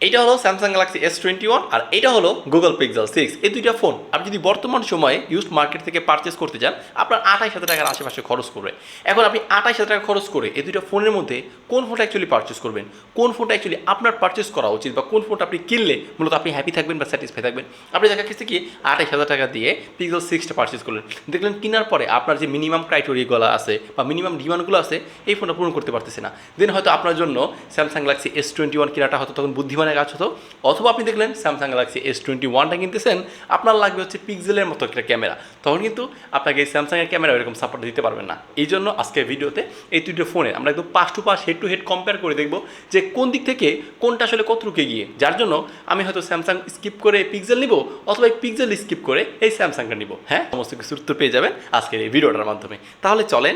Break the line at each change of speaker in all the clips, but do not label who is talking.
এটা হলো Samsung Galaxy S twenty one আর এটা হলো গুগল পিক্সেল সিক্স এই দুইটা ফোন আপনি যদি বর্তমান সময়ে ইউজ মার্কেট থেকে পারচেস করতে চান, আপনার আঠাইশ হাজার টাকার আশেপাশে খরচ করবে এখন আপনি আঠাইশ হাজার টাকা খরচ করে এই দুইটা ফোনের মধ্যে কোন ফোনটা অ্যাকচুয়ালি পারচেস করবেন? কোন ফোনটা অ্যাকচুয়ালি আপনার পারচেস করা উচিত বা কোন ফোনটা আপনি কিনলে মূলত আপনি হ্যাপি থাকবেন বা স্যাটিসফাই থাকবেন? আপনি দেখা গেছে কি আঠাইশ হাজার টাকা দিয়ে পিক্সেল সিক্সটা পারচেস করলেন। দেখলেন কেনার পরে আপনার যে মিনিমাম ক্রাইটেরিয়াগুলো আছে বা মিনিমাম ডিমান্ডগুলো আছে, এই ফোনটা পূরণ করতে পারতেছে না। দেন হয়তো আপনার জন্য Samsung Galaxy S twenty one কেনাটা হয়তো তখন বুদ্ধিমানের কাজ হতো। অথবা আপনি দেখলেন স্যামসাং গ্যালাক্সি এস টোয়েন্টি ওয়ানটা কিনতেছেন, আপনার লাগবে হচ্ছে পিক্সেলের মতো একটা ক্যামেরা তখন কিন্তু আপনাকে এই স্যামসাংয়ের ক্যামেরা এরকম সাপোর্ট দিতে পারবেন না। এই জন্য আজকে ভিডিওতে এই দুটো ফোনে আমরা একদম পাশ টু পাশ হেড টু হেড কম্পেয়ার করে দেখব যে কোন দিক থেকে কোনটা আসলে কতটুকু গিয়ে। যার জন্য আমি হয়তো স্যামসাং স্কিপ করে পিক্সেল নিব অথবা এই পিক্সেল স্কিপ করে এই স্যামসাংটা নিব। হ্যাঁ? সমস্ত কিছু উত্তর পেয়ে যাবেন আজকের এই ভিডিওটার মাধ্যমে। তাহলে চলেন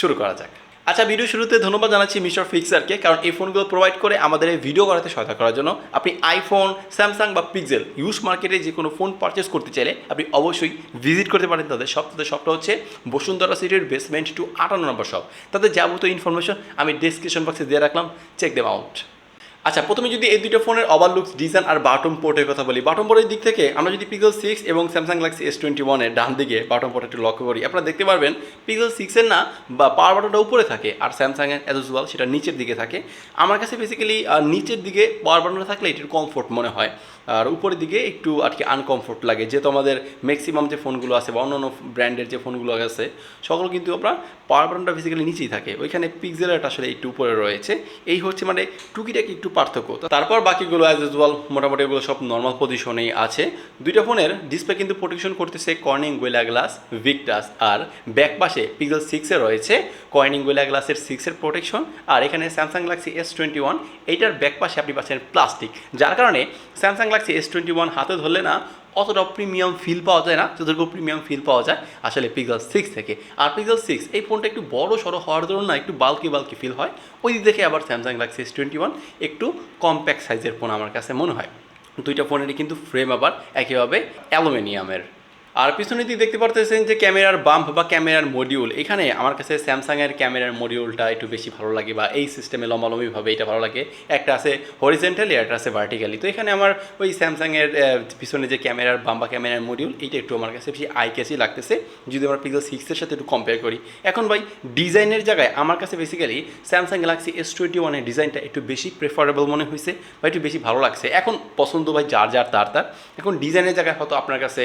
শুরু করা যাক। আচ্ছা ভিডিও শুরুতে ধন্যবাদ জানাচ্ছি মিস্টার ফিক্সারকে, কারণ এই ফোনগুলো প্রোভাইড করে আমাদের এই ভিডিও করাতে সহায়তা করার জন্য। আপনি আইফোন স্যামসাং বা পিক্সেল ইউজ মার্কেটে যে কোনো ফোন পারচেস করতে চাইলে আপনি অবশ্যই ভিজিট করতে পারেন তাদের শপ তাদের শপটা হচ্ছে বসুন্ধরা সিটির বেসমেন্ট টু আটান্ন নম্বর শপ তাদের যাবতীয় ইনফরমেশন আমি ডিসক্রিপশন বক্সে দিয়ে রাখলাম। চেক দেম আউট আচ্ছা প্রথমে যদি এই দুটো ফোনের ওভারলুকস ডিজাইন আর বাটম পোর্টের কথা বলি বাটম পোর্টের দিক থেকে আমরা যদি পিক্সেল সিক্স এবং স্যামসাং গ্যালাক্সি এস টোয়েন্টি ওয়ানের ডান দিকে বাটম পোর্ট একটু লক্ষ্য করি, আপনারা দেখতে পারবেন পিক্সেল সিক্সের না, বা পাওয়ার বাটনটা উপরে থাকে আর স্যামসাংয়ের অ্যাজ ইউজুয়াল সেটা নিচের দিকে থাকে। আমার কাছে বেসিক্যালি নিচের দিকে পাওয়ার বাটনটা থাকলে এটির কমফোর্ট মনে হয়। আর উপরের দিকে একটু আর কি আনকমফোর্ট লাগে, যেহেতু আমাদের ম্যাক্সিমাম যে ফোনগুলো আছে বা অন্যান্য ব্র্যান্ডের যে ফোনগুলো আছে, সকল কিন্তু আপনার পাওয়ার বাটনটা বেসিক্যালি নিচেই থাকে। ওইখানে পিক্সেলের আসলে একটু উপরে রয়েছে। এই হচ্ছে মানে টুকিটাকে একটু পার্থক্য। তারপর বাকিগুলো অ্যাজ ইউজুয়াল মোটামুটি এগুলো সব নর্মাল পজিশনেই আছে। দুইটা ফোনের ডিসপ্লে কিন্তু প্রোটেকশন করতেছে কর্নিং গোয়েলা গ্লাস ভিকটাস আর ব্যাক পাশে পিক্সেল সিক্সে রয়েছে কর্নিং গোয়েলা গ্লাসের সিক্সের প্রোটেকশন আর এখানে Samsung Galaxy S twenty one এইটার ব্যাক পাশে আপনি পাচ্ছেন প্লাস্টিক যার কারণে Samsung Galaxy S twenty one হাতে ধরলে না অতটা প্রিমিয়াম ফিল পাওয়া যায় না, যতটুকু প্রিমিয়াম ফিল পাওয়া যায়, আসলে পিক্সেল সিক্স থেকে। আর পিক্সেল সিক্স এই ফোনটা একটু বড় সড়ো হওয়ার জন্য না, একটু বালকি বালকি ফিল হয়। ওই দিক থেকে আবার Samsung Galaxy S twenty one একটু কম্প্যাক্ট সাইজের ফোন আমার কাছে মনে হয়। দুইটা ফোনেরই কিন্তু ফ্রেম আবার একইভাবে অ্যালুমিনিয়ামের আর পিছনের দিক দেখতে পারতেছেন যে ক্যামেরার বাম্প বা ক্যামেরার মডিউল এখানে আমার কাছে স্যামসাংয়ের ক্যামেরার মডিউলটা একটু বেশি ভালো লাগে বা এই সিস্টেমে লম্বালম্বিভাবে এটা ভালো লাগে। একটা আছে হরিজেন্টালি একটা আছে ভার্টিক্যালি তো এখানে আমার ওই স্যামসাংয়ের পিছনে যে ক্যামেরার বাম্প বা ক্যামেরার মডিউল এইটা একটু আমার কাছে বেশি আই ক্যাচি লাগতেছে। যদি আমরা পিক্সেল সিক্সের সাথে একটু কম্পেয়ার করি। এখন ভাই ডিজাইনের জায়গায় আমার কাছে basically Samsung Galaxy S twenty ওয়ানের ডিজাইনটা একটু বেশি প্রেফারেবল মনে হয়েছে বা একটু বেশি ভালো লাগছে। এখন পছন্দ ভাই যার যার, তার তার। এখন ডিজাইনের জায়গায় হয়তো আপনার কাছে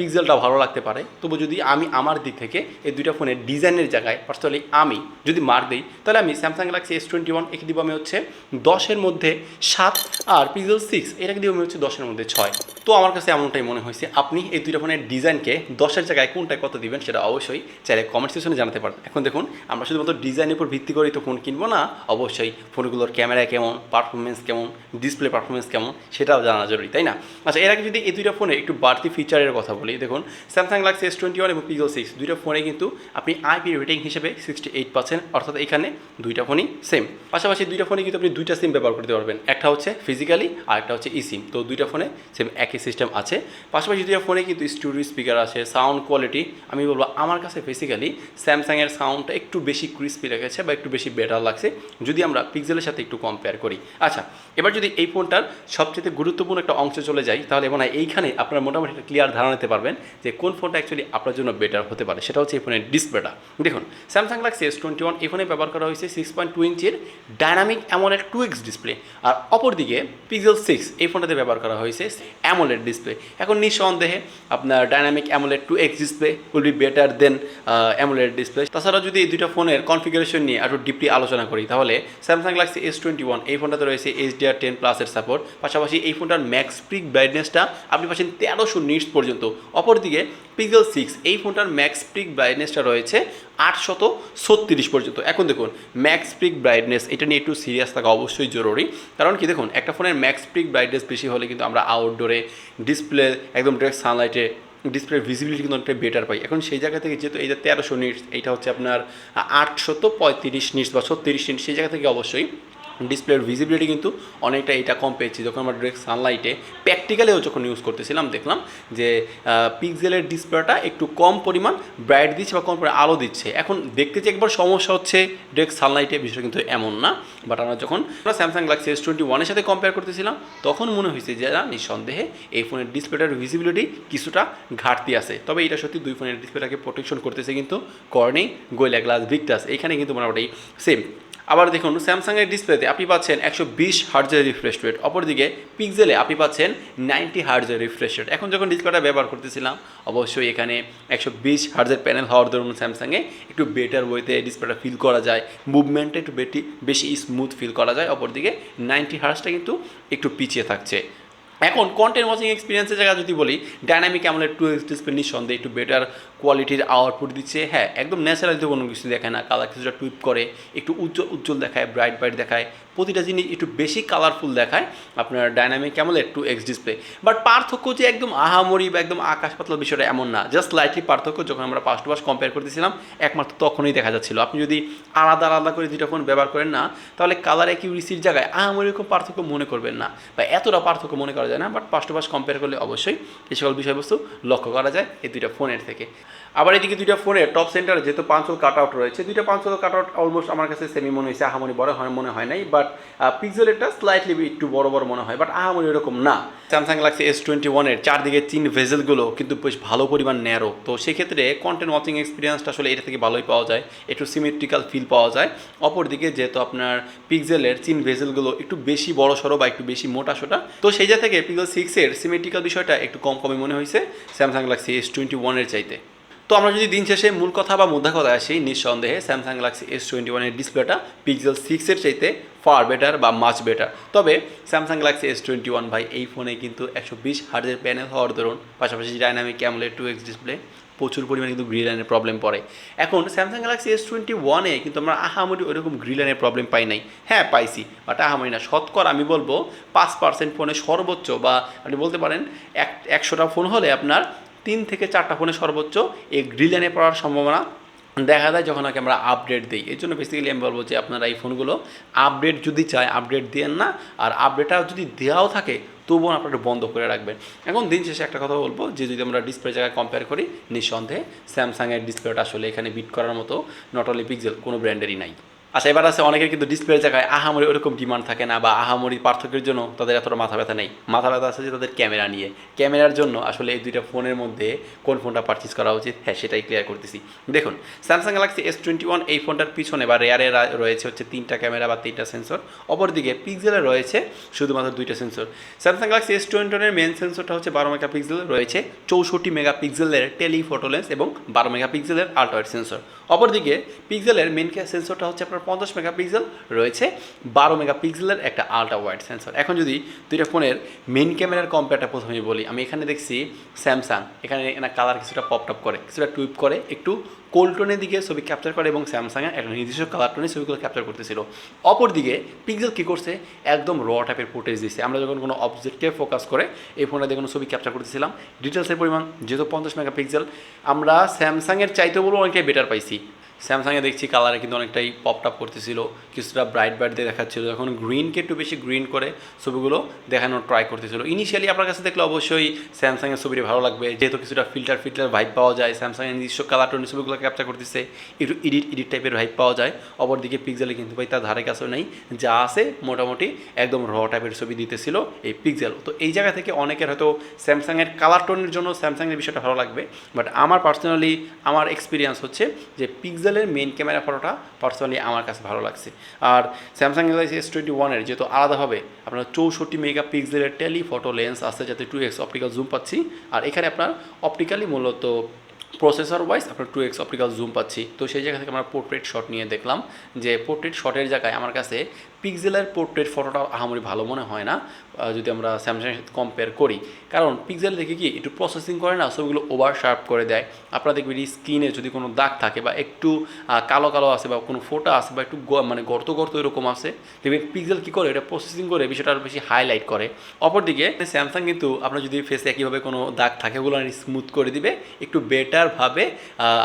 পিক্সেলটা ভালো লাগতে পারে, তবু যদি আমি আমার দিক থেকে এই দুইটা ফোনের ডিজাইনের জায়গায় পার্সোনালি আমি যদি মার্ক দিই, তাহলে আমি Samsung Galaxy S twenty one একে দিব আমি হচ্ছে দশের মধ্যে সাত আর পিক্সেল সিক্স এটাকে দিব আমি হচ্ছে দশের মধ্যে ছয়। তো আমার কাছে এমনটাই মনে হয়েছে, আপনি এই দুইটা ফোনের ডিজাইনকে দশের জায়গায় কোনটায় কত দিবেন সেটা অবশ্যই চাইলে কমেন্ট সেকশনে জানাতে পারবেন এখন দেখুন, আমরা শুধুমাত্র ডিজাইনের উপর ভিত্তি করেই তো ফোন কিনবো না, অবশ্যই ফোনগুলোর ক্যামেরা কেমন পারফরমেন্স কেমন ডিসপ্লে পারফরমেন্স কেমন, সেটাও জানা জরুরি, তাই না? আচ্ছা এর আগে যদি এই দুইটা ফোনে একটু বাড়তি ফিচারের কথা বলি দেখুন Samsung Galaxy S twenty one এবং পিগল সিক্স দুইটা ফোনে কিন্তু আপনি আইপি রেটিং হিসেবে সিক্সটি এইট পার্সেন্ট অর্থাৎ এখানে দুইটা ফোনই সেম পাশাপাশি দুইটা ফোনে কিন্তু আপনি দুইটা সিম ব্যবহার করতে পারবেন। একটা হচ্ছে ফিজিক্যালি আর একটা হচ্ছে ই সিম তো দুইটা ফোনে সেম একই সিস্টেম আছে। পাশাপাশি দুইটা ফোনে কিন্তু স্টুডিও স্পিকার আছে সাউন্ড কোয়ালিটি আমি বলব, আমার কাছে বেসিক্যালি স্যামসাংয়ের সাউন্ডটা একটু বেশি ক্রিস্পি লেগেছে বা একটু বেশি বেটার লাগছে। যদি আমরা পিক্সেলের সাথে একটু কম্পেয়ার করি। আচ্ছা এবার যদি এই ফোনটার সবচেয়ে গুরুত্বপূর্ণ একটা অংশ চলে যাই তাহলে মনে হয় এইখানে আপনারা মোটামুটি একটা ক্লিয়ার ধারণা নিতে পারবেন। যে কোন ফোনটা অ্যাকচুয়ালি আপনার জন্য বেটার হতে পারে, সেটা হচ্ছে এই ফোনের ডিসপ্লেটা দেখুন Samsung Galaxy S twenty one এই ফোনে ব্যবহার করা হয়েছে সিক্স পয়েন্ট টু ইঞ্চির dynamic AMOLED two X display আর অপরদিকে পিক্সেল সিক্স এই ফোনটাতে ব্যবহার করা হয়েছে অ্যামোলেড ডিসপ্লে এখন নিঃসন্দেহে আপনার dynamic AMOLED two X display will be better than AMOLED display তাছাড়া যদি এই দুইটা ফোনের কনফিগারেশন নিয়ে আরও ডিপলি আলোচনা করি, তাহলে Samsung Galaxy S twenty one এই ফোনটাতে রয়েছে এইচডিআর টেন প্লাসের সাপোর্ট পাশাপাশি এই ফোনটার ম্যাক্স পিক ব্রাইটনেসটা আপনি পাচ্ছেন তেরোশো নিটস পর্যন্ত। অপরদিকে পিক্সেল সিক্স এই ফোনটার ম্যাক্স পিক ব্রাইটনেসটা রয়েছে আটশত ছত্রিশ পর্যন্ত। এখন দেখুন ম্যাক্স পিক ব্রাইটনেস এটা নিয়ে একটু সিরিয়াস থাকা অবশ্যই জরুরি। কারণ কি দেখুন, একটা ফোনের ম্যাক্স পিক ব্রাইটনেস বেশি হলে কিন্তু আমরা আউটডোরে ডিসপ্লে একদম ডিরেক্ট সানলাইটে ডিসপ্লে ভিজিবিলিটি কিন্তু অনেকটা বেটার পাই। এখন সেই জায়গা থেকে যেহেতু এই যে তেরোশো নিটস এইটা হচ্ছে আপনার আটশত পঁয়ত্রিশ নিটস বা ছত্রিশ নিটস সেই জায়গা থেকে অবশ্যই ডিসপ্লের ভিজিবিলিটি কিন্তু অনেকটা এটা কম পেয়েছি। যখন আমরা ডিরেক্ট সানলাইটে প্র্যাকটিক্যালিও যখন ইউজ করতেছিলাম, দেখলাম যে পিক্সেলের ডিসপ্লেটা একটু কম পরিমাণ ব্রাইট দিচ্ছে বা কম পরিমাণ আলো দিচ্ছে। এখন দেখতে যে একবার সমস্যা হচ্ছে ডিরেক্ট সানলাইটে বিষয়টা কিন্তু এমন না। বাট আমরা যখন আমরা স্যামসাং গ্যালাক্সি এস টোয়েন্টি ওয়ানের সাথে কম্পেয়ার করতেছিলাম, তখন মনে হয়েছে যে, না, নিঃসন্দেহে এই ফোনের ডিসপ্লেটার ভিজিবিলিটি কিছুটা ঘাটতি আছে। তবে এটা সত্যি দুই ফোনের ডিসপ্লেটাকে প্রোটেকশন করতেছে কিন্তু কর্নিং গোয়েলা গ্লাস ভিক্টাস এখানে কিন্তু মোটামুটি সেম আবার দেখুন স্যামসাংয়ের ডিসপ্লেতে আপনি পাচ্ছেন একশো বিশ হার্জের রিফ্রেশ রেট অপরদিকে পিক্সেলে আপনি পাচ্ছেন নাইনটি হার্জের রিফ্রেশ রেট এখন যখন ডিসপ্লেটা ব্যবহার করতেছিলাম, অবশ্যই এখানে একশো বিশ হার্জের প্যানেল হওয়ার দরুন স্যামসাংয়ে একটু বেটার ওয়েতে ডিসপ্লেটা ফিল করা যায় মুভমেন্টটা একটু বেটি, বেশি স্মুথ ফিল করা যায়, অপরদিকে নাইনটি হার্জটা কিন্তু একটু পিছিয়ে থাকছে। এখন কন্টেন্ট ওয়াচিং এক্সপিরিয়েন্সের জায়গা যদি বলি ডাইনামিক আমলের টু এক্স ডিসপ্লে নিঃসন্দেহে একটু বেটার কোয়ালিটির আউটপুট দিচ্ছে। হ্যাঁ একদম ন্যাচারাল তো কোনো কিছু দেখায় না। কালার কিছুটা টুইপ করে, একটু উজ্জ্বল উজ্জ্বল দেখায় ব্রাইট ব্রাইট দেখায়। প্রতিটা জিনিস একটু বেশি কালারফুল দেখায় আপনার ডাইনামিক আমলের টু এক্স ডিসপ্লে বাট পার্থক্য যে একদম আহামরি বা একদম আকাশ পাতলা বিষয়টা এমন না। জাস্ট লাইটলি পার্থক্য, যখন আমরা পাশ টু পাশ কম্পেয়ার করতেছিলাম, একমাত্র তখনই দেখা যাচ্ছিল। আপনি যদি আলাদা আলাদা করে দুইটা ফোন ব্যবহার করেন না, তাহলে কালার অ্যাকিউরেসির জায়গায় আহামরি এরকম পার্থক্য মনে করবেন না। বা এতটা পার্থক্য মনে করা যায় না but past to past compare করলে অবশ্যই এই সকল বিষয়বস্তু লক্ষ্য করা যায় এই দুইটা ফোনের থেকে। আবার এদিকে দুইটা ফোনের টপ সেন্টারে যেহেতু পাঁচল কাট আউট রয়েছে, দুইটা পাঁচল কাট আউট অলমোস্ট আমার কাছে সেমি মনে হয়েছে, আহামরি বড় হয়, মনে হয় নাই বাট পিক্সেলেরটা স্লাইটলি একটু বড় বড় মনে হয় বাট আহামরি এরকম না। স্যামসাং গ্যালাক্সি এস টোয়েন্টি ওয়ানের চারদিকে চিন ভেজেলগুলো কিন্তু বেশ ভালো পরিমাণ ন্যারো তো সেক্ষেত্রে কন্টেন্ট ওয়াচিং এক্সপিরিয়েন্সটা আসলে এটা থেকে ভালোই পাওয়া যায়, একটু সিমেট্রিক্যাল ফিল পাওয়া যায়। অপরদিকে যেহেতু আপনার পিক্সেলের চিন ভেজেলগুলো একটু বেশি বড় সড়ো বা একটু বেশি মোটা সোটা, তো সেই জায়গা থেকে পিক্সেল সিক্সের সিমেট্রিক্যাল বিষয়টা একটু কম কমই মনে হয়েছে স্যামসাং গ্যালাক্সি এস টোয়েন্টি ওয়ানের চাইতে। তো আমরা যদি দিন শেষে মূল কথা বা মুদ্রা কথা আসি, নিঃসন্দেহে স্যামসাং গ্যালাক্সি এস টোয়েন্টি ওয়ানের ডিসপ্লেটা পিক্সেল সিক্সের চাইতে ফার বেটার বা মাচ বেটার তবে Samsung Galaxy S twenty one ভাই, এই ফোনে কিন্তু একশো বিশ হার্জের প্যানেল হওয়ার দরুন, পাশাপাশি ডাইনামিক ক্যামলে টু এক্স ডিসপ্লে প্রচুর পরিমাণে কিন্তু গ্রিলাইনের প্রবলেম পড়ে। এখন স্যামসাং গ্যালাক্সি এস টোয়েন্টি ওয়ানে কিন্তু আমরা আহামরি ওইরকম গ্রিলাইনের প্রবলেম পাই নাই। হ্যাঁ পাইছি বাট আহামরি না। শতকর আমি বলব, পাঁচ পার্সেন্ট ফোনে সর্বোচ্চ বা আপনি বলতে পারেন, এক, একশোটা ফোন হলে আপনার তিন থেকে চারটা ফোনে সর্বোচ্চ এই গ্রিলাইনে পড়ার সম্ভাবনা দেখা যায় যখন নাকি আমরা আপডেট দিই। এর জন্য বেসিক্যালি আমি বলব যে আপনারা এই ফোনগুলো আপডেট যদি চায়, আপডেট দেন না, আর আপডেটটা যদি দেওয়াও থাকে, তবুও আপনারা বন্ধ করে রাখবেন। এখন দিন শেষে একটা কথা বলব যে যদি আমরা ডিসপ্লে জায়গায় কম্পেয়ার করি, নিঃসন্দেহে স্যামসাংয়ের ডিসপ্লেটা আসলে এখানে বিট করার মতো নট অনলি পিক্সেল কোনো ব্র্যান্ডেরই নাই। আচ্ছা এবার আছে অনেকের কিন্তু ডিসপ্লের জায়গায় আহামরি ওরকম ডিমান্ড থাকে না বা আহামরি পার্থক্যের জন্য তাদের এতটা মাথা ব্যথা নেই। মাথা ব্যথা আছে যে তাদের ক্যামেরা নিয়ে। ক্যামেরার জন্য আসলে এই দুইটা ফোনের মধ্যে কোন ফোনটা পারচেস করা উচিত? হ্যাঁ সেটাই ক্লিয়ার করতেছি। দেখুন Samsung Galaxy S twenty one এই ফোনটার পিছনে বা রেয়ারে রয়েছে হচ্ছে তিনটা ক্যামেরা বা তিনটা সেন্সর অপরদিকে পিক্সেলে রয়েছে শুধুমাত্র দুইটা sensor Samsung Galaxy S twenty ওয়ানের মেন সেন্সরটা হচ্ছে বারো মেগা পিক্সেল রয়েছে চৌষট্টি মেগা পিক্সেলের টেলিফোটো লেন্স এবং বারো মেগা পিক্সেলের আল্ট্রাওয়াইড সেন্সর অপরদিকে পিক্সেলের মেন সেন্সরটা হচ্ছে আপনার পঞ্চাশ মেগা পিক্সেল রয়েছে বারো মেগা পিক্সেলের একটা আল্ট্রা ওয়াইড সেন্সর এখন যদি দুইটা ফোনের মেন ক্যামেরার কম্পেয়ারটা প্রথমে বলি, আমি এখানে দেখছি স্যামসাং এখানে এনার কালার কিছুটা পপটপ করে, কিছুটা টুইপ করে, একটু কোল্টনের দিকে ছবি ক্যাপচার করে এবং স্যামসাংয়ের একটা নির্দিষ্ট কালার টোনে ছবিগুলো ক্যাপচার করতেছিল। অপরদিকে পিক্সেল কী করছে? একদম র টাইপের ফুটেজ দিচ্ছে আমরা যখন কোনো অবজেক্টকে ফোকাস করে এই ফোনে দিয়ে কোনো ছবি ক্যাপচার করতেছিলাম। ডিটেলসের পরিমাণ যেহেতু পঞ্চাশ মেগা পিক্সেল আমরা স্যামসাংয়ের চাইতে বলব অনেকটাই বেটার পাইছি। স্যামসাংয়ে দেখছি কালারে কিন্তু অনেকটাই পপ টপ করতেছিল, কিছুটা ব্রাইট ব্রাইট দিয়ে দেখাচ্ছিল। যখন গ্রিনকে একটু বেশি গ্রিন করে ছবিগুলো দেখানোর ট্রাই করতেছিল। ইনিশিয়ালি আপনার কাছে দেখলে অবশ্যই স্যামসাংয়ের ছবিটি ভালো লাগবে, যেহেতু কিছুটা ফিল্টার ফিল্টার ভাইব পাওয়া যায়। স্যামসাংয়ের নিজস্ব কালার টোনের ছবিগুলো ক্যাপচার করতেছে, একটু এডিট ইডিট টাইপের ভাইব পাওয়া যায়। অপরদিকে পিক্সেলে কিন্তু ভাই তার ধারে কাছেও নেই, যা আছে মোটামুটি একদম র টাইপের ছবি দিতেছিল এই পিক্সেল তো এই জায়গা থেকে অনেকের হয়তো স্যামসাংয়ের কালার টোনের জন্য স্যামসাংয়ের বিষয়টা ভালো লাগবে বাট আমার পার্সোনালি আমার এক্সপিরিয়েন্স হচ্ছে যে পিক্সেলের মেন ক্যামেরা ফটোটা পার্সোনালি আমার কাছে ভালো লাগছে। আর স্যামসাং গ্যালাক্সি এস টোয়েন্টি ওয়ানের যেহেতু আলাদাভাবে আপনার চৌষট্টি মেগা পিক্সেলের টেলিফটো লেন্স আছে যাতে টু এক্স অপটিক্যাল জুম পাচ্ছি। আর এখানে আপনার অপটিক্যালি মূলত প্রসেসর ওয়াইজ আপনার টু এক্স অপটিক্যাল জুম পাচ্ছি। তো সেই জায়গা থেকে আমরা পোর্ট্রেট শট নিয়ে দেখলাম যে পোর্ট্রেট শটের জায়গায় আমার কাছে পিক্সেলের পোর্ট্রেট ফটোটা আহামরি ভালো মনে হয় না যদি আমরা স্যামসাংয়ের সাথে কম্পেয়ার করি। কারণ পিক্সেল দেখে কি, একটু প্রসেসিং করে না, ছবিগুলো ওভার শার্প করে দেয়। আপনারা দেখবেন স্ক্রিনে যদি কোনো দাগ থাকে বা একটু কালো কালো আছে বা কোনো ফোটা আছে বা একটু মানে গর্ত গর্ত এরকম আছে, দেখবেন পিক্সেল কী করে, এটা প্রসেসিং করে বিষয়টা আরও বেশি হাইলাইট করে। অপরদিকে স্যামসাং কিন্তু আপনার যদি ফেসে একইভাবে কোনো দাগ থাকে, ওগুলো স্মুথ করে দিবে, একটু বেটারভাবে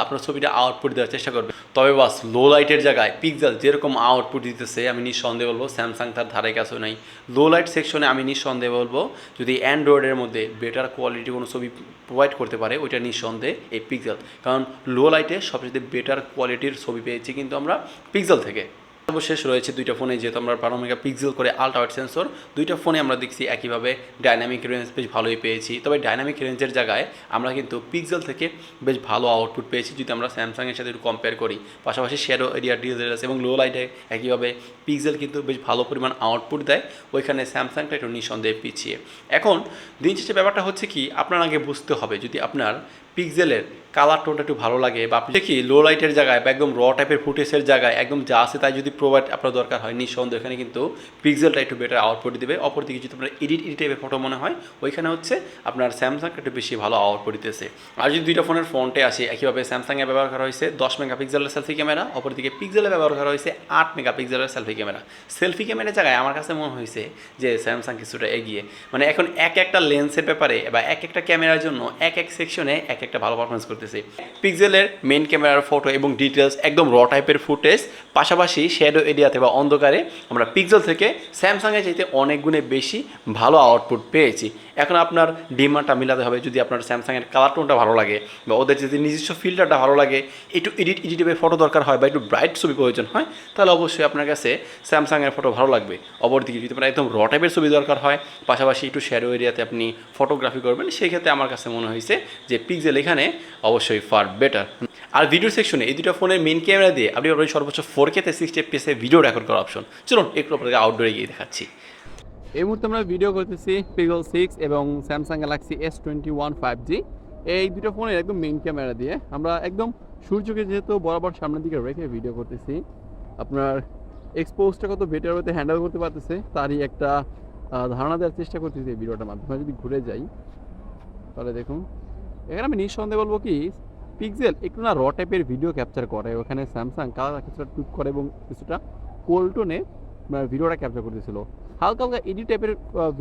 আপনার ছবিটা আউটপুট দেওয়ার চেষ্টা করবে। তবে বাস লো লাইটের জায়গায় পিক্সেল যেরকম আউটপুট দিতেছে, আমি নিঃসন্দেহে
নিঃসন্দেহে বলব স্যামসাং তার ধারে কাছেও নাই। লো লাইট সেকশনে আমি নিঃসন্দেহে বলব, যদি অ্যান্ড্রয়েডের মধ্যে বেটার কোয়ালিটি কোনো ছবি প্রোভাইড করতে পারে, ওইটা নিঃসন্দেহে এই পিক্সেল কারণ লো লাইটে সবচেয়ে বেটার কোয়ালিটির ছবি পেয়েছি কিন্তু আমরা পিক্সেল থেকে। সর্বশেষ রয়েছে দুইটা ফোনে, যেহেতু আমরা বারো মেগা পিক্সেল করে আলট্রা ওয়াইড সেন্সর দুইটা ফোনে আমরা দেখছি একইভাবে ডাইনামিক রেঞ্জ বেশ ভালোই পেয়েছি। তবে ডাইনামিক রেঞ্জের জায়গায় আমরা কিন্তু পিক্সেল থেকে বেশ ভালো আউটপুট পেয়েছি, যদি আমরা স্যামসাংয়ের সাথে একটু কম্পেয়ার করি। পাশাপাশি শ্যাডো এরিয়া ডিএলএস এবং লো লাইটে একইভাবে পিক্সেল কিন্তু বেশ ভালো পরিমাণ আউটপুট দেয়, ওইখানে স্যামসাংটা একটু নিঃসন্দেহে পিছিয়ে। এখন, দিন শেষে ব্যাপারটা হচ্ছে কি, আপনার আগে বুঝতে হবে, যদি আপনার পিক্সেলের কালার টোনটা একটু ভালো লাগে বা আপনি দেখি লো লাইটের জায়গায় বা একদম র টাইপের ফুটেজের জায়গায় একদম যা আছে তাই যদি প্রোভাইড আপনার দরকার হয়, নিঃসন্দেহ এখানে কিন্তু পিক্সেলটা একটু বেটার আউটপুট দেবে। অপরদিকে যদি আপনার এডিট এডিট টাইপের ফটো মনে হয়, ওইখানে হচ্ছে আপনার স্যামসাংটা একটু বেশি ভালো আউটপুট দিতেছে। আর যদি দুইটা ফোনের ফ্রন্টে আসে, একইভাবে স্যামসাংয়ে ব্যবহার করা হয়েছে দশ মেগাপিক্সেলের সেলফি ক্যামেরা অপরদিকে পিক্সেলে ব্যবহার করা হয়েছে আট মেগাপিক্সেলের সেলফি ক্যামেরা সেলফি ক্যামেরার জায়গায় আমার কাছে মনে হয়েছে যে স্যামসাং কিছুটা এগিয়ে। মানে এখন এক একটা লেন্সের ব্যাপারে বা এক একটা ক্যামেরার জন্য এক এক সেকশনে এক একটা ভালো পারফরমেন্স করতেছে। পিক্সেলের মেন ক্যামেরার ফটো এবং ডিটেলস একদম র টাইপের ফুটেজ পাশাপাশি শ্যাডো এরিয়াতে বা অন্ধকারে আমরা পিক্সেল থেকে স্যামসাংয়ে চাইতে অনেক গুণে বেশি ভালো আউটপুট পেয়েছি। এখন আপনার ডিমান্ডটা মিলাতে হবে, যদি আপনার স্যামসাংয়ের কালার টোনটা ভালো লাগে বা ওদের যদি নিজস্ব ফিল্টারটা ভালো লাগে, একটু এডিট এডিটিভের ফটো দরকার হয় বা একটু ব্রাইট ছবি প্রয়োজন হয়, তাহলে অবশ্যই আপনার কাছে স্যামসাংয়ের ফটো ভালো লাগবে। অপরদিকে যদি আপনার একদম র টাইপের ছবি দরকার হয়, পাশাপাশি একটু শ্যাডো এরিয়াতে আপনি ফটোগ্রাফি করবেন সেই ক্ষেত্রে আমার কাছে মনে হয়েছে যে পিক্সেল এখানে অবশ্যই ফার বেটার আর ভিডিও সেকশনে এই দুটো ফোনের মেন ক্যামেরা দিয়ে আপনি সর্বোচ্চ ফোর কেতে সিক্সটি এফপিএসে ভিডিও রেকর্ড করার অপশন চলুন একটু আপনাকে আউটডোরে গিয়ে দেখাচ্ছি।
এই মুহূর্তে আমরা ভিডিও করতেছি পিগল সিক্স এবং Samsung Galaxy S twenty one five G এই দুটো ফোনের একদম মেইন ক্যামেরা দিয়ে আমরা একদম সূর্যকে যেহেতু বরাবর সামনের দিকে রেখে ভিডিও করতেছি, আপনার এক্সপোজটা কত বেটার হতে হ্যান্ডেল করতে পারতেছে, তারই একটা ধারণা দেওয়ার চেষ্টা করতেছি এই ভিডিওটার মাধ্যমে। যদি ঘুরে যাই, তাহলে দেখুন, এখানে আমি নিঃসন্দেহে বলব কি পিক্সেল একটু না র টাইপের ভিডিও ক্যাপচার করে। ওখানে স্যামসাং কালার কিছুটা টুক করে এবং কিছুটা কোল্টনে ভিডিওটা ক্যাপচার করতেছিল। হালকা হালকা এডি টাইপের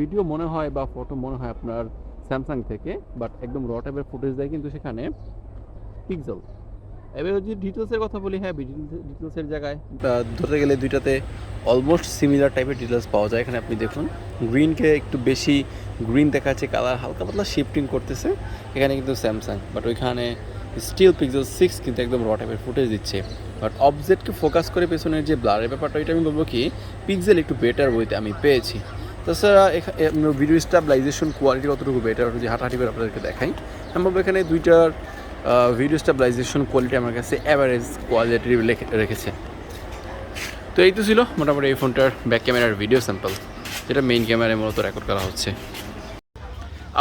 ভিডিও মনে হয় বা ফটো মনে হয় আপনার স্যামসাং থেকে বাট একদম র টাইপের ফুটেজ দেয় কিন্তু সেখানে পিক্সেল এবার যদি ডিটেলসের কথা বলি হ্যাঁ ডিটেলসের জায়গায়। ধরতে গেলে দুইটাতে অলমোস্ট সিমিলার টাইপের ডিটেলস পাওয়া যায়, এখানে আপনি দেখুন। গ্রিনকে একটু বেশি গ্রিন দেখাচ্ছে কালার হালকা পাতলা শিফটিং করতেছে, এখানে কিন্তু স্যামসাং বাট ওইখানে স্টিল পিক্সেল সিক্স কিন্তু একদম র টাইপের ফুটেজ দিচ্ছে। বাট অবজেক্টকে ফোকাস করে পেছনের যে ব্লারের ব্যাপারটা ওইটা আমি বলব কি পিক্সেল একটু বেটার বইতে আমি পেয়েছি। তাছাড়া এখানে ভিডিও স্টাবলাইজেশন কোয়ালিটি কতটুকু বেটার যদি হাঁটাহাঁটি করে আপনাদেরকে দেখাই। আমি বলব এখানে দুইটার ভিডিও স্টাবলাইজেশন কোয়ালিটি আমার কাছে অ্যাভারেজ কোয়ালিটি রেখেছে। তো এই তো ছিল মোটামুটি এই ফোনটার ব্যাক ক্যামেরার ভিডিও স্যাম্পল যেটা মেইন ক্যামেরায় মূলত রেকর্ড করা হচ্ছে।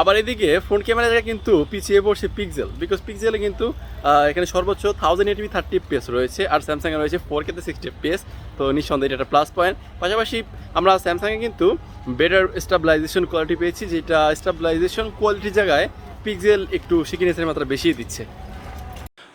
আবার এদিকে ফ্রন্ট ক্যামেরা জায়গায় কিন্তু পিছিয়ে পড়ছে পিকজেল বিকজ পিকজেলে কিন্তু এখানে সর্বোচ্চ থাউজেন্ড এইটি থার্টি পিএস রয়েছে, আর স্যামসাংয়ে রয়েছে ফোর কেতে সিক্সটি পেস তো নিঃসন্দেহে এটা একটা প্লাস পয়েন্ট পাশাপাশি আমরা স্যামসাংয়ে কিন্তু বেটার স্টাবলাইজেশন কোয়ালিটি পেয়েছি, যেটা স্টাবলাইজেশন কোয়ালিটির জায়গায় পিকজেল একটু সিকিনেসের মাত্রা বেশিই দিচ্ছে।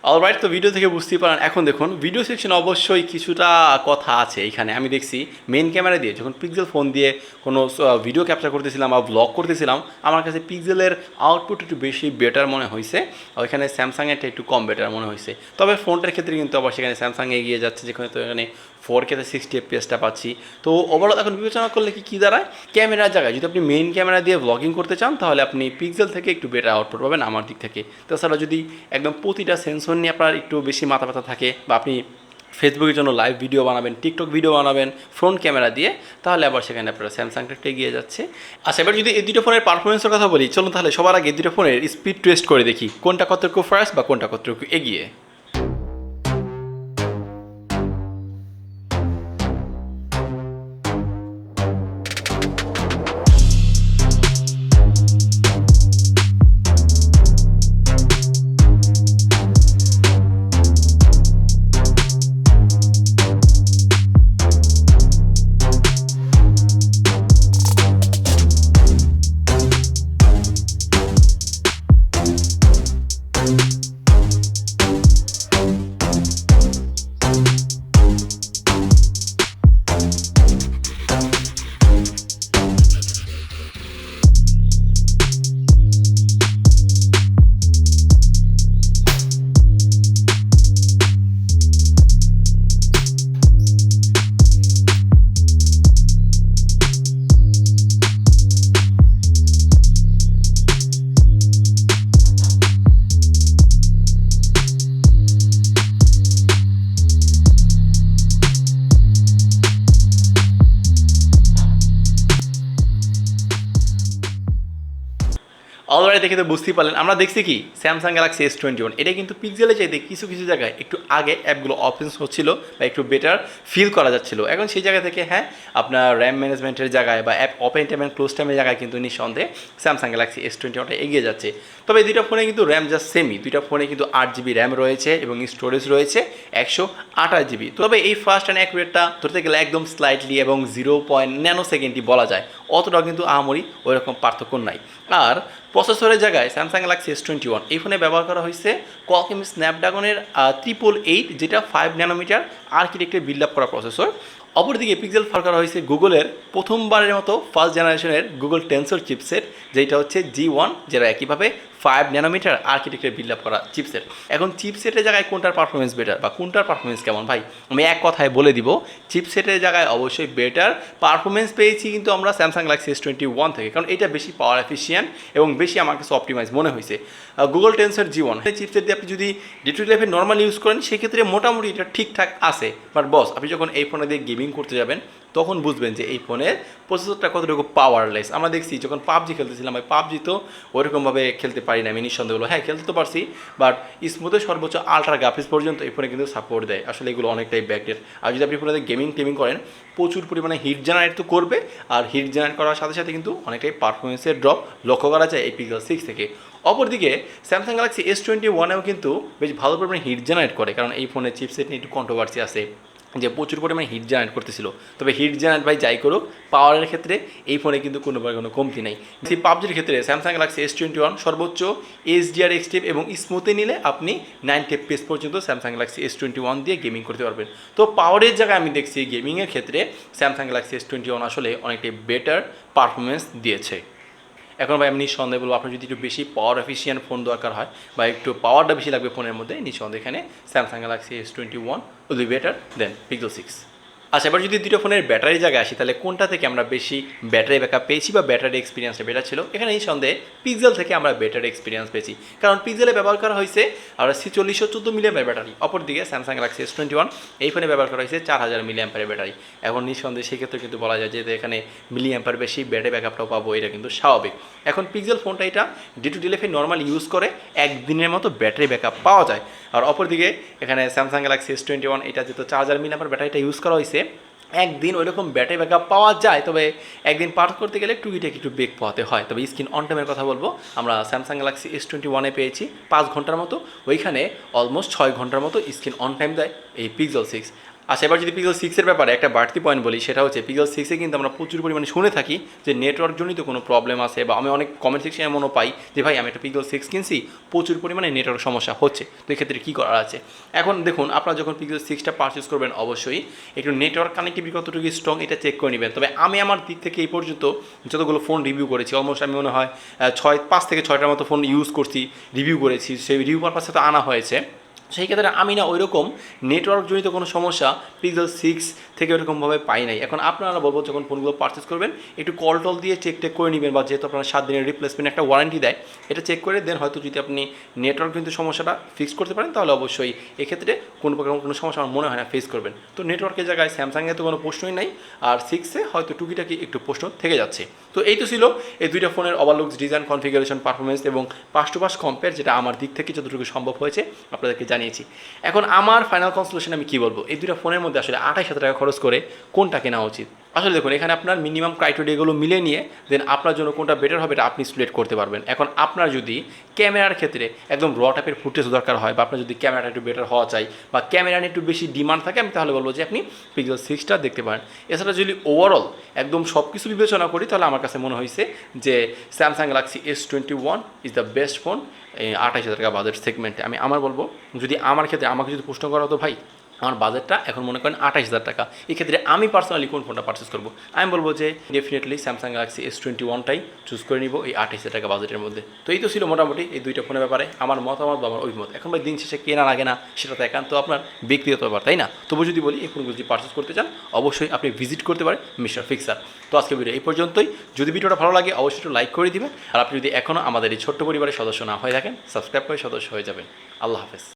অলরাইট তো ভিডিও থেকে বুঝতেই পারেন। এখন দেখুন ভিডিও সেকশন অবশ্যই কিছুটা কথা আছে এখানে। আমি দেখছি মেন ক্যামেরা দিয়ে যখন পিক্সেল ফোন দিয়ে কোনো ভিডিও ক্যাপচার করতেছিলাম বা ব্লগ করতেছিলাম, আমার কাছে পিক্সেলের আউটপুট একটু বেশি বেটার মনে হয়েছে। ওইখানে স্যামসাংয়েরটা একটু কম বেটার মনে হয়েছে। তবে ফোনটার ক্ষেত্রে কিন্তু আবার সেখানে স্যামসাং এগিয়ে যাচ্ছে, যেখানে তো এখানে ফোর কেতে সিক্সটি এফপিএসটা পাচ্ছি। তো ওভারঅল এখন বিবেচনা করলে কি, কী দাঁড়ায়? ক্যামেরার জায়গায় যদি আপনি মেইন ক্যামেরা দিয়ে ব্লগিং করতে চান, তাহলে আপনি পিক্সেল থেকে একটু বেটার আউটপুট পাবেন আমার দিক থেকে। তাছাড়া যদি একদম প্রতিটা সেন্সর নিয়ে আপনার একটু বেশি মাথা ব্যথা থাকে বা আপনি ফেসবুকের জন্য লাইভ ভিডিও বানাবেন টিকটক ভিডিও বানাবেন ফ্রন্ট ক্যামেরা দিয়ে, তাহলে আবার সেখানে আপনার স্যামসাংটা এগিয়ে যাচ্ছে। আচ্ছা এবার যদি এই দুটো ফোনের পারফরমেন্সের কথা বলি, চলুন তাহলে সবার আগে দুটো ফোনের স্পিড টেস্ট করে দেখি, কোনটা কতটুকু ফার্স্ট বা কোনটা কতটুকু এগিয়ে। অলরেডি দেখে তো বুঝতেই পারলেন। আমরা দেখছি কি? Samsung Galaxy S twenty one এটা কিন্তু পিক্সেলে চাইতে কিছু কিছু জায়গায় একটু আগে অ্যাপগুলো অপশন হচ্ছিল বা একটু বেটার ফিল করা যাচ্ছিল। এখন সেই জায়গা থেকে হ্যাঁ আপনার র্যাম ম্যানেজমেন্টের জায়গায় বা app open time and close টাইমের জায়গায় কিন্তু নিঃসন্দেহে স্যামসাং গ্যালাক্সি এস টোয়েন্টি ওয়ানটা এগিয়ে যাচ্ছে। তবে দুইটা ফোনে কিন্তু র্যাম জাস্ট সেমই দুইটা ফোনে কিন্তু আট জিবি র্যাম রয়েছে এবং স্টোরেজ রয়েছে একশো আঠাশ জিবি তবে এই ফার্স্ট অ্যান্ড অ্যাকুরেটটা ধরতে গেলে একদম স্লাইটলি এবং জিরো পয়েন্ট ন্যানো সেকেন্ডই বলা যায়। অতটাও কিন্তু আহামরি ওই রকম পার্থক্য নাই। আর প্রসেসরের জায়গায় Samsung Galaxy S twenty one এই ফোনে ব্যবহার করা হয়েছে কোয়ালকম স্ন্যাপড্রাগনের ত্রিপল এইট যেটা ফাইভ ন্যানোমিটার আর্কিটেক্টের বিল্ড আপ করা প্রসেসর অপরদিকে পিক্সেল ফার করা হয়েছে গুগলের প্রথমবারের মতো ফার্স্ট জেনারেশনের গুগল টেন্সর চিপসেট যেটা হচ্ছে জি ওয়ান যেটা একইভাবে ফাইভ ন্যানোমিটার আর্কিটেক্টের বিল্ড আপ করা চিপসেট এখন চিপসেটের জায়গায় কোনটার পারফরমেন্স বেটার বা কোনটার পারফরমেন্স কেমন? ভাই, আমি এক কথায় বলে দিব চিপসেটের জায়গায় অবশ্যই বেটার পারফরমেন্স পেয়েছি কিন্তু আমরা Samsung Galaxy S twenty one থেকে, কারণ এটা বেশি পাওয়ার এফিসিয়েন্ট এবং বেশি আমার কাছে অপটিমাইজ মনে হয়েছে। গুগল টেন্সর জীবন চিপসেট দিয়ে আপনি যদি ডিটু লেভেল নর্মাল ইউজ করেন, সেক্ষেত্রে মোটামুটি এটা ঠিকঠাক আছে। বাট বস আপনি যখন এই ফোনে দিয়ে গেমিং করতে যাবেন, তখন বুঝবেন যে এই ফোনের প্রসেসরটা কতটুকু পাওয়ারলেস আমরা দেখছি, যখন পাবজি খেলতেছিলাম ভাই পাবজি তো ওইরকমভাবে খেলতে পারি না, আমি নিঃসন্দেহ হ্যাঁ খেলতে তো পারছি বাট স্মুথে সর্বোচ্চ আলট্রা গ্রাফিক্স পর্যন্ত এই ফোনে কিন্তু সাপোর্ট দেয়। আসলে এগুলো অনেকটাই ব্যাকডেট আর যদি আপনি ফোনে গেমিং টেমিং করেন, প্রচুর পরিমাণে হিট জেনারেট তো করবে, আর হিট জেনারেট করার সাথে সাথে কিন্তু অনেকটাই পারফরমেন্সের ড্রপ লক্ষ্য করা যায় এই পিক্সেল সিক্স থেকে। অপরদিকে স্যামসাং গ্যালাক্সি এস টোয়েন্টি ওয়ানেও কিন্তু বেশ ভালো পরিমাণে হিট জেনারেট করে, কারণ এই ফোনের চিপসেট নিয়ে একটু কন্ট্রোভার্সি আছে। যে প্রচুর পরিমাণে হিট জেনারেট করতেছিল। তবে হিট জেনারেট ভাই যাই করুক পাওয়ারের ক্ষেত্রে এই ফোনে কিন্তু কোনো কোনো কমতি নেই। সেই পাবজির ক্ষেত্রে Samsung Galaxy S twenty one সর্বোচ্চ এইচডিআর এক্সটিভ এবং স্মুথে নিলে আপনি নাইনটি এফপিএস পর্যন্ত Samsung Galaxy S twenty one দিয়ে গেমিং করতে পারবেন। তো পাওয়ারের জায়গায় আমি দেখছি গেমিংয়ের ক্ষেত্রে Samsung Galaxy S twenty one আসলে অনেকটাই বেটার পারফরমেন্স দিয়েছে। এখন ভাই আমি নিঃসন্দেহে বলব, আপনার যদি একটু বেশি পাওয়ার এফিসিয়েন্ট ফোন দরকার হয় বা একটু পাওয়ারটা বেশি লাগবে ফোনের মধ্যে, নিঃসন্দেহে এখানে Samsung Galaxy S twenty one will be better than Pixel six আচ্ছা এবার যদি দুটো ফোনের ব্যাটারি জায়গায় আসি, তাহলে কোনটা থেকে আমরা বেশি ব্যাটারি ব্যাকআপ পেয়েছি বা ব্যাটারি এক্সপিরিয়েন্সটা বেটার ছিল? এখানে এই সন্দেহে পিক্সেল থেকে আমরা বেটার এক্সপিরিয়েন্স পেয়েছি। কারণ পিক্সেলে ব্যবহার করা হয়েছে আমরা ছিচল্লিশশো চোদ্দ মিলিয়ামের ব্যাটারি। অপরদিকে Samsung Galaxy S twenty one এই ফোনে ব্যবহার করা হয়েছে চার হাজার মিলিয়াম্পারের ব্যাটারি। এখন নিঃসন্দেহে সেক্ষেত্রে কিন্তু বলা যায় যে এখানে মিলিয়াম্পার বেশি ব্যাটারি ব্যাকআপটাও পাবো, এটা কিন্তু স্বাভাবিক। এখন পিক্সেল ফোনটা এটা ডি টু ডিলেফে নর্মাল ইউজ করে একদিনের মতো ব্যাটারি ব্যাকআপ পাওয়া যায়। আর অপরদিকে এখানে Samsung Galaxy S twenty one এটা যেহেতু চার হাজার মিলিয়াম্পার ব্যাটারিটা ইউজ করা হয়েছে একদিন ওই ওইরকম ব্যাটারি ব্যাকআপ পাওয়া যায়, তবে একদিন পার করতে গেলে টুকিটাকি একটু বেগ পাওয়াতে হয়। তবে স্ক্রিন অন টাইমের কথা বলব, আমরা স্যামসাং গ্যালাক্সি এস টোয়েন্টি ওয়ানে পেয়েছি, পাঁচ ঘণ্টার মতো। ওইখানে অলমোস্ট ছয় ঘণ্টার মতো স্ক্রিন অন টাইম দেয় এই পিক্সেল সিক্স আচ্ছা এবার যদি পিক্সেল সিক্সের ব্যাপারে একটা বাড়তি পয়েন্ট বলি, সেটা হচ্ছে পিক্সেল সিক্সে কিন্তু আমরা প্রচুর পরিমাণে শুনে থাকি যে নেটওয়ার্ক জনিত কোনো প্রবলেম আছে বা আমি অনেক কমেন্ট সেকশনে এমনও পাই যে, ভাই, আমি একটা পিক্সেল সিক্স কিনছি, প্রচুর পরিমাণে নেটওয়ার্ক সমস্যা হচ্ছে। তো এক্ষেত্রে কী করার আছে? এখন দেখুন, আপনারা যখন পিক্সেল সিক্সটা পারচেস করবেন, অবশ্যই একটু নেটওয়ার্ক কানেক্টিভিটি কতটুকু স্ট্রং এটা চেক করে নেবেন। তবে আমি আমার দিক থেকে এই পর্যন্ত যতগুলো ফোন রিভিউ করেছি অলমোস্ট আমি মনে হয় ছয়, পাঁচ থেকে ছয়টার মতো ফোন ইউজ করছি রিভিউ করেছি। সেই রিভিউ পারপাসে তো আনা হয়েছে। সেই ক্ষেত্রে আমি না ওই ওইরকম নেটওয়ার্কজনিত কোনো সমস্যা পিক্সেল সিক্স থেকে ওরকমভাবে পাই নাই। এখন আপনারা বলব যখন ফোনগুলো পারচেস করবেন, একটু কল টল দিয়ে চেক টেক করে নেবেন বা যেহেতু আপনারা সাত দিনের রিপ্লেসমেন্ট একটা ওয়ারেন্টি দেয়, এটা চেক করে দেন হয়তো যদি আপনি নেটওয়ার্কজনিত সমস্যাটা ফিক্স করতে পারেন, তাহলে অবশ্যই এক্ষেত্রে কোনো প্রকার কোনো সমস্যা আমার মনে হয় না ফেস করবেন। তো নেটওয়ার্কের জায়গায় স্যামসাংয়ে তো কোনো প্রশ্নই নাই, আর সিক্সে হয়তো টুকিটাকি একটু প্রশ্ন থেকে যাচ্ছে। তো এই তো ছিল এই দুইটা ফোনের ওভারলুকস ডিজাইন কনফিগারেশন পারফরমেন্স এবং পাস টু পাস কম্পেয়ার যেটা আমার দিক থেকে যতটুকু সম্ভব হয়েছে, আপনাদেরকে জানিয়েছি। এখন আমার ফাইনাল কনসলেশন আমি কী বলব? এই দুইটা ফোনের মধ্যে আসলে আঠাশ হাজার টাকা খরচ করে কোনটা কেনা উচিত? আসলে দেখুন, এখানে আপনার মিনিমাম ক্রাইটেরিয়াগুলো মিলে নিয়ে দেন আপনার জন্য কোনটা বেটার হবে এটা আপনি সিলেক্ট করতে পারবেন। এখন আপনার যদি ক্যামেরার ক্ষেত্রে একদম র টাইপের ফুটেজ দরকার হয় বা আপনার যদি ক্যামেরাটা একটু বেটার হওয়া চাই বা ক্যামেরা নিয়ে একটু বেশি ডিমান্ড থাকে, আমি তাহলে বলব যে আপনি পিক্সেল সিক্সটা দেখতে পারেন। এছাড়া যদি ওভারঅল একদম সব কিছু বিবেচনা করি, তাহলে আমার কাছে মনে হয়েছে যে Samsung Galaxy S twenty one is the best phone আঠাশ হাজার টাকা বাজেট সেগমেন্টে আমি, আমার বলব, যদি আমার ক্ষেত্রে আমাকে যদি প্রশ্ন করা হতো ভাই আমার বাজেটটা এখন মনে করেন আঠাশ হাজার টাকা। এক্ষেত্রে আমি পার্সোনালি কোন ফোনটা পারচেস করব? আমি বলব যে definitely Samsung Galaxy S twenty ওয়ানটাই choose করে নিব এই আঠাশ হাজার টাকা বাজেটের মধ্যে। তো এই তো ছিল মোটামুটি এই দুইটা ফোনের ব্যাপারে। আমার মতামত বা আমার অভিমত। এখন ভাই দিন শেষে কেনা লাগে না, সেটা তো একান্ত আপনার ব্যক্তিগত ব্যাপার, তাই না? তবু যদি বলি, এই ফোনগুলো যদি পারচেস করতে চান, অবশ্যই আপনি ভিজিট করতে পারেন মিস্টার ফিক্সার। তো আজকে ভিডিও এই পর্যন্তই। যদি ভিডিওটা ভালো লাগে, অবশ্যই একটু লাইক করে দিবেন। আর আপনি যদি এখনও আমাদের এই ছোট্ট পরিবারের সদস্য না হয়ে থাকেন সাবস্ক্রাইব করে সদস্য হয়ে যাবেন। আল্লাহ হাফেজ।